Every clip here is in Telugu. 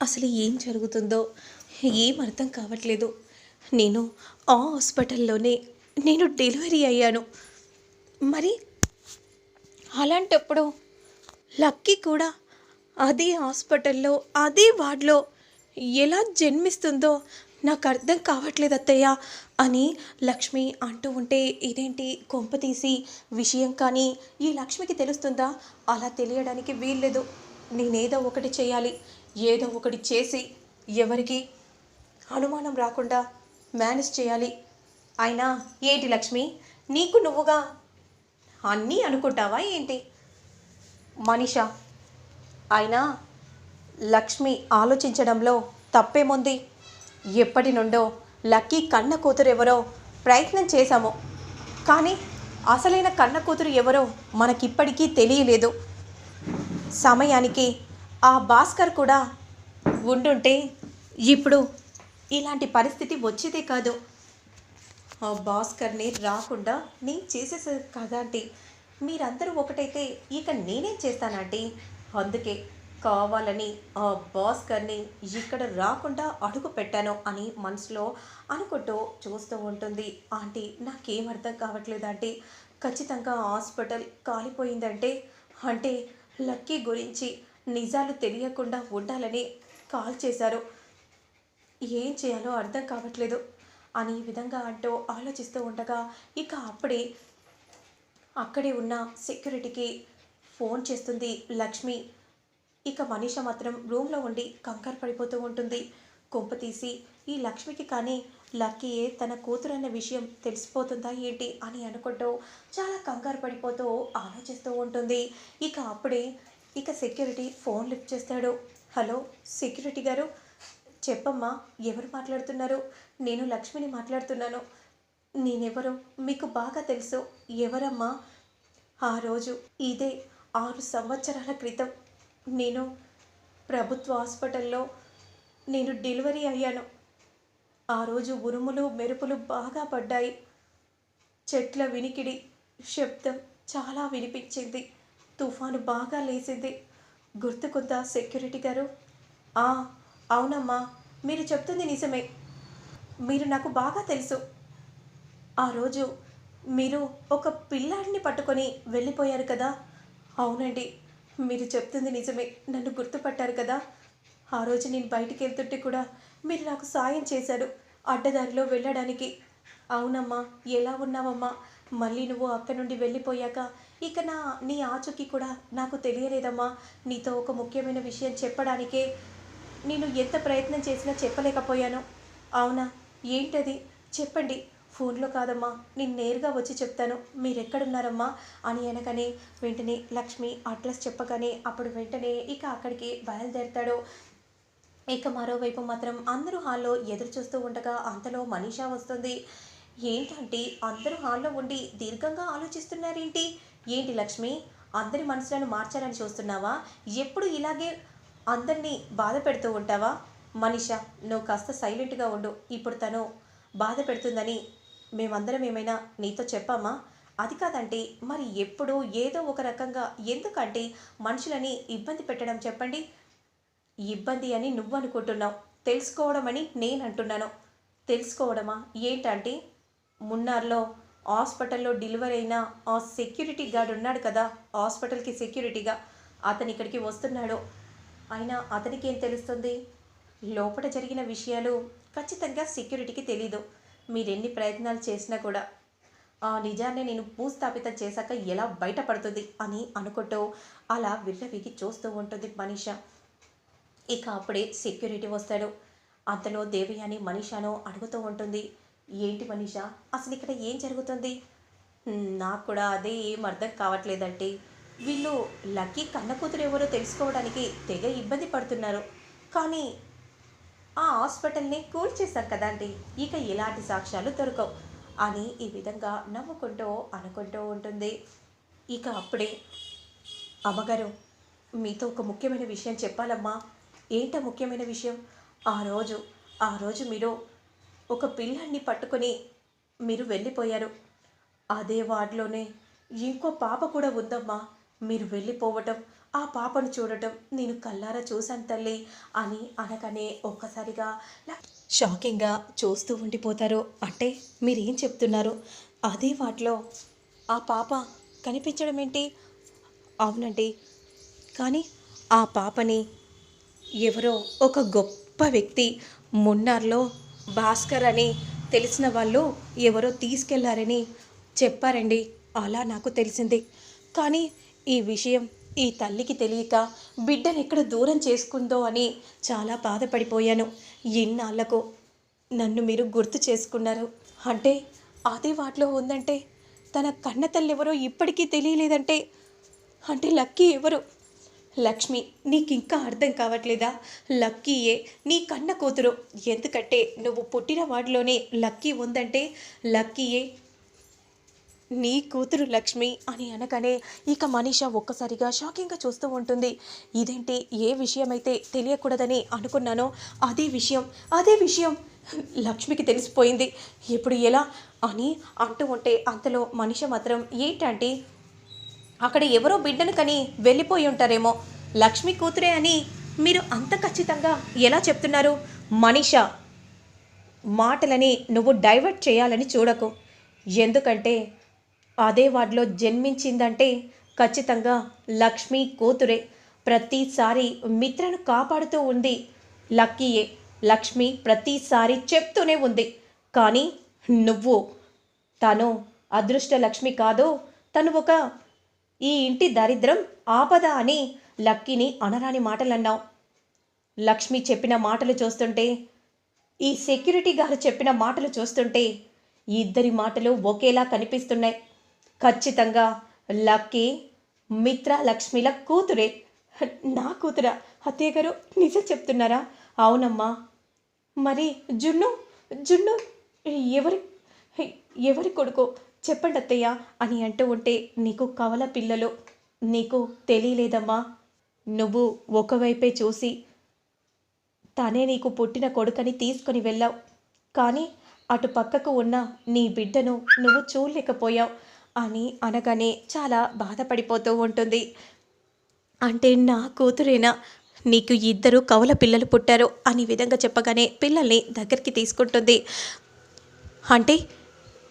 అసలు ఏం జరుగుతుందో ఏం అర్థం కావట్లేదు. నేను ఆ హాస్పిటల్లోనే నేను డెలివరీ అయ్యాను. మరి అలాంటప్పుడు లక్కీ కూడా అదే హాస్పిటల్లో అదే వార్డులో ఎలా జన్మిస్తుందో నాకు అర్థం కావట్లేదు అత్తయ్య అని లక్ష్మి అంటూ ఉంటే ఇదేంటి కొంప తీసి విషయం కానీ ఈ లక్ష్మికి తెలుస్తుందా? అలా తెలియడానికి వీల్లేదు. నేనేదో ఒకటి చేయాలి. ఏదో ఒకటి చేసి ఎవరికి అనుమానం రాకుండా మేనేజ్ చేయాలి. అయినా ఏంటి లక్ష్మి? నీకు నువ్వుగా అన్నీ అనుకుంటావా ఏంటి? మనిష? అయినా లక్ష్మి ఆలోచించడంలో తప్పేముంది? ఎప్పటి నుండో లక్కీ కన్న కూతురు ఎవరో ప్రయత్నం చేశాము. కానీ అసలైన కన్న కూతురు ఎవరో మనకిప్పటికీ తెలియలేదు. సమయానికి ఆ భాస్కర్ కూడా ఉండుంటే ఇప్పుడు ఇలాంటి పరిస్థితి వచ్చేదే కాదు. ఆ భాస్కర్ని రాకుండా నేను చేసేసే కదా ఆంటీ. మీరందరూ ఒకటైతే ఇక నేనేం చేస్తానంటే అందుకే కావాలని ఆ భాస్కర్ని ఇక్కడ రాకుండా అడుగు పెట్టాను అని మనసులో అనుకుంటూ చూస్తూ ఉంటుంది. ఆంటీ నాకేం అర్థం కావట్లేదు ఆంటీ. ఖచ్చితంగా హాస్పిటల్ కాలిపోయిందంటే అంటే లక్కీ గురించి నిజాలు తెలియకుండా ఉండాలని కాల్ చేశారు. ఏం చేయాలో అర్థం కావట్లేదు. అని ఈ విధంగా అంటూ ఆలోచిస్తూ ఉండగా ఇక అప్పుడే అక్కడే ఉన్న సెక్యూరిటీకి ఫోన్ చేస్తుంది లక్ష్మి. ఇక మనీష మాత్రం రూమ్లో ఉండి కంగారు పడిపోతూ ఉంటుంది. కొంప తీసి ఈ లక్ష్మికి కానీ లక్కీయే తన కూతురు అన్న విషయం తెలిసిపోతుందా ఏంటి అని అనుకుంటూ చాలా కంగారు పడిపోతూ ఆలోచిస్తూ ఉంటుంది. ఇక అప్పుడే ఇక సెక్యూరిటీ ఫోన్ లిఫ్ట్ చేస్తాడు. హలో సెక్యూరిటీ గారు? చెప్పమ్మా ఎవరు మాట్లాడుతున్నారు? నేను లక్ష్మిని మాట్లాడుతున్నాను. నేనెవరు మీకు బాగా తెలుసు. ఎవరమ్మా? ఆ రోజు ఇదే ఆరు సంవత్సరాల క్రితం నేను ప్రభుత్వ హాస్పిటల్లో నేను డెలివరీ అయ్యాను. ఆ రోజు ఉరుములు మెరుపులు బాగా పడ్డాయి. చెట్ల వినికిడి శబ్దం చాలా వినిపించింది. తుఫాను బాగా లేచింది గుర్తుకుందా సెక్యూరిటీ గారు? "ఆ, అవునమ్మా మీరు చెప్తుంది నిజమే. మీరు నాకు బాగా తెలుసు. ఆ రోజు మీరు ఒక పిల్లాడిని పట్టుకొని వెళ్ళిపోయారు కదా? అవునండి మీరు చెప్తుంది నిజమే. నన్ను గుర్తుపట్టారు కదా? ఆ రోజు నేను బయటికి వెళ్తుంటే కూడా మీరు నాకు సాయం చేశారు అడ్డదారిలో వెళ్ళడానికి. అవునమ్మా ఎలా ఉన్నావమ్మా? మళ్ళీ నువ్వు అక్కడి నుండి వెళ్ళిపోయాక ఇక నా నీ ఆచూకీ కూడా నాకు తెలియలేదమ్మా. నీతో ఒక ముఖ్యమైన విషయం చెప్పడానికే నేను ఎంత ప్రయత్నం చేసినా చెప్పలేకపోయాను. అవునా? ఏంటది? చెప్పండి. ఫోన్లో కాదమ్మా. నేను నేరుగా వచ్చి చెప్తాను. మీరెక్కడున్నారమ్మా? అని అనగానే వెంటనే లక్ష్మి అడ్రస్ చెప్పగానే అప్పుడు వెంటనే ఇక అక్కడికి బయలుదేరతాడు. ఇక మరోవైపు మాత్రం అందరూ హాల్లో ఎదురు చూస్తూ ఉండగా అంతలో మనీషా వస్తుంది. ఏంటంటే? అందరూ హాల్లో ఉండి దీర్ఘంగా ఆలోచిస్తున్నారేంటి? ఏంటి లక్ష్మి? అందరి మనసులను మార్చాలని చూస్తున్నావా? ఎప్పుడు ఇలాగే అందరినీ బాధ పెడుతూ ఉంటావా? మనిష నువ్వు కాస్త సైలెంట్గా ఉండు. ఇప్పుడు తను బాధ పెడుతుందని మేమందరం ఏమైనా నీతో చెప్పామా? అది కాదంటే మరి ఎప్పుడు ఏదో ఒక రకంగా ఎందుకంటే మనుషులని ఇబ్బంది పెట్టడం చెప్పండి? ఇబ్బంది అని నువ్వు అనుకుంటున్నావు. తెలుసుకోవడం అని నేను అంటున్నాను తెలుసుకోవడమా? ఏంటంటే మున్నార్లో హాస్పిటల్లో డెలివరీ అయిన ఆ సెక్యూరిటీ గార్డ్ ఉన్నాడు కదా హాస్పిటల్కి సెక్యూరిటీగా అతను ఇక్కడికి వస్తున్నాడు. అయినా అతనికి ఏం తెలుస్తుంది? లోపల జరిగిన విషయాలు ఖచ్చితంగా సెక్యూరిటీకి తెలీదు. మీరెన్ని ప్రయత్నాలు చేసినా కూడా ఆ నిజాన్ని నేను భూస్థాపితం చేశాక ఎలా బయటపడుతుంది అని అనుకుంటూ అలా విర్రవిగి చూస్తూ ఉంటుంది మనీషా. ఇక అప్పుడే సెక్యూరిటీ వస్తాడు. అంతలో దేవయాని మనీషాను అడుగుతూ ఉంటుంది. ఏంటి మనీషా? అసలు ఇక్కడ ఏం జరుగుతుంది? నాకు కూడా అదే ఏం అర్థం కావట్లేదంటే వీళ్ళు లక్కీ కన్న కూతురు ఎవరో తెలుసుకోవడానికి తెగ ఇబ్బంది పడుతున్నారు. కానీ ఆ హాస్పిటల్ని కూల్చేశాం కదండి ఇక ఎలాంటి సాక్ష్యాలు దొరకవు అని ఈ విధంగా నవ్వుకుంటూ అనుకుంటూ ఉంటుంది. ఇక అప్పుడే అమ్మగారు మీతో ఒక ముఖ్యమైన విషయం చెప్పాలమ్మా. ఏంట ముఖ్యమైన విషయం? ఆ రోజు ఆ రోజు మీరు ఒక పిల్లాన్ని పట్టుకొని మీరు వెళ్ళిపోయారు. అదే వార్డులోనే ఇంకో పాప కూడా ఉందమ్మా. మీరు వెళ్ళిపోవటం ఆ పాపను చూడటం నేను కల్లారా చూశాను తల్లి అని అనగానే ఒక్కసారిగా షాకింగ్గా చూస్తూ ఉండిపోతారు. అంటే మీరేం చెప్తున్నారు? అదే వాటిలో ఆ పాప కనిపించడం ఏంటి అవునండి. కానీ ఆ పాపని ఎవరో ఒక గొప్ప వ్యక్తి మున్నార్లో భాస్కర్ అని తెలిసిన వాళ్ళు ఎవరో తీసుకెళ్ళారని చెప్పారండి. అలా నాకు తెలిసింది. కానీ ఈ విషయం ఈ తల్లికి తెలియక బిడ్డను ఎక్కడ దూరం చేసుకుందో అని చాలా బాధపడిపోయాను. ఇన్నాళ్ళకు నన్ను మీరు గుర్తు చేసుకున్నారు. అంటే అదే వాటిలో ఉందంటే తన కన్న తల్లి ఎవరో ఇప్పటికీ తెలియలేదంటే అంటే లక్కీ ఎవరు? లక్ష్మి నీకు ఇంకా అర్థం కావట్లేదా? లక్కీయే నీ కన్న కూతురు. ఎందుకంటే నువ్వు పుట్టిన వాడిలోనే లక్కీ ఉందంటే లక్కీయే. నీ కూతురు లక్ష్మి అని అనగానే ఇక మనీష ఒక్కసారిగా షాకింగ్గా చూస్తూ ఉంటుంది. ఇదేంటి? ఏ విషయమైతే తెలియకూడదని అనుకున్నానో అదే విషయం అదే విషయం లక్ష్మికి తెలిసిపోయింది. ఇప్పుడు ఎలా? అని అంటూ ఉంటే అంతలో మనిషి మాత్రం ఏంటంటే? అక్కడ ఎవరో బిడ్డను కని వెళ్ళిపోయి ఉంటారేమో. లక్ష్మి కూతురే అని మీరు అంత ఖచ్చితంగా ఎలా చెప్తున్నారు? మనిష మాటలని నువ్వు డైవర్ట్ చేయాలని చూడకు. ఎందుకంటే అదే వాడిలో జన్మించిందంటే ఖచ్చితంగా లక్ష్మి కూతురే. ప్రతిసారి మిత్రను కాపాడుతూ ఉంది. లక్కీయే లక్ష్మి ప్రతిసారి చెప్తూనే ఉంది. కానీ నువ్వు తను అదృష్ట లక్ష్మి కాదు తను ఒక ఈ ఇంటి దరిద్రం ఆపద అని లక్కీని అనరాని మాటలన్నావు. లక్ష్మి చెప్పిన మాటలు చూస్తుంటే ఈ సెక్యూరిటీ గారు చెప్పిన మాటలు చూస్తుంటే ఇద్దరి మాటలు ఒకేలా కనిపిస్తున్నాయి. ఖచ్చితంగా లక్కీ మిత్ర లక్ష్మిల కూతురే. నా కూతురా అత్తయ్య గారు నిజం చెప్తున్నారా? అవునమ్మా. మరి జున్ను జున్ను ఎవరి ఎవరి కొడుకో? చెప్పండి అత్తయ్య అని అంటూ ఉంటే నీకు కవల పిల్లలు నీకు తెలియలేదమ్మా. నువ్వు ఒకవైపే చూసి తనే నీకు పుట్టిన కొడుకని తీసుకొని వెళ్ళావు. కానీ అటు పక్కకు ఉన్న నీ బిడ్డను నువ్వు చూడలేకపోయావు అని అనగానే చాలా బాధపడిపోతూ ఉంటుంది. అంటే నా కూతురేనా? నీకు ఇద్దరు కవల పిల్లలు పుట్టారు అని విధంగా చెప్పగానే పిల్లల్ని దగ్గరికి తీసుకుంటుంది. అంటే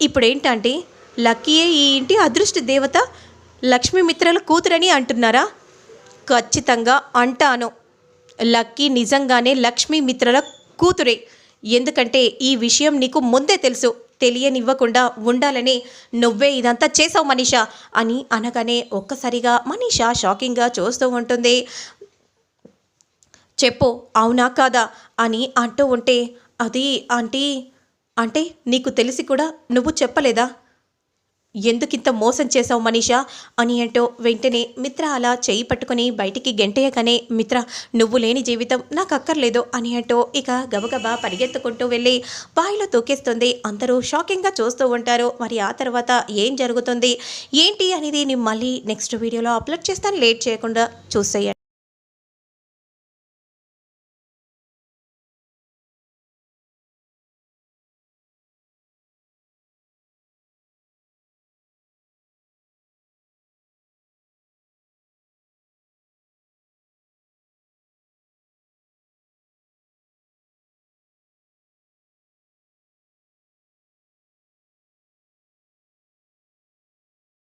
ఇప్పుడేంటంటే లక్కీయే ఈ ఇంటి అదృష్ట దేవత లక్ష్మీమిత్రల కూతురని అంటున్నారా? ఖచ్చితంగా అంటాను. లక్కీ నిజంగానే లక్ష్మీమిత్రల కూతురే. ఎందుకంటే ఈ విషయం నీకు ముందే తెలుసు. తెలియనివ్వకుండా ఉండాలని నువ్వే ఇదంతా చేసావు మనీషా అని అనగానే ఒక్కసారిగా మనీషా షాకింగ్గా చూస్తూ ఉంటుంది. చెప్పు అవునా కాదా అని అంటూ ఉంటే అది ఆంటీ అంటే నీకు తెలిసి కూడా నువ్వు చెప్పలేదా? ఎందుకింత మోసం చేశావు మనీషా? అని అంటూ వెంటనే మిత్ర అలా చేయి పట్టుకొని బయటికి గెంటేయగానే మిత్ర నువ్వు లేని జీవితం నాకు అక్కర్లేదు అని అంటూ ఇక గబగబా పరిగెత్తుకుంటూ వెళ్ళి బాయిలో తూకేస్తుంది. అందరూ షాకింగ్గా చూస్తూ ఉంటారు. మరి ఆ తర్వాత ఏం జరుగుతుంది? ఏంటి అనేది నేను మళ్ళీ నెక్స్ట్ వీడియోలో అప్లోడ్ చేస్తాను. లేట్ చేయకుండా చూసేయండి.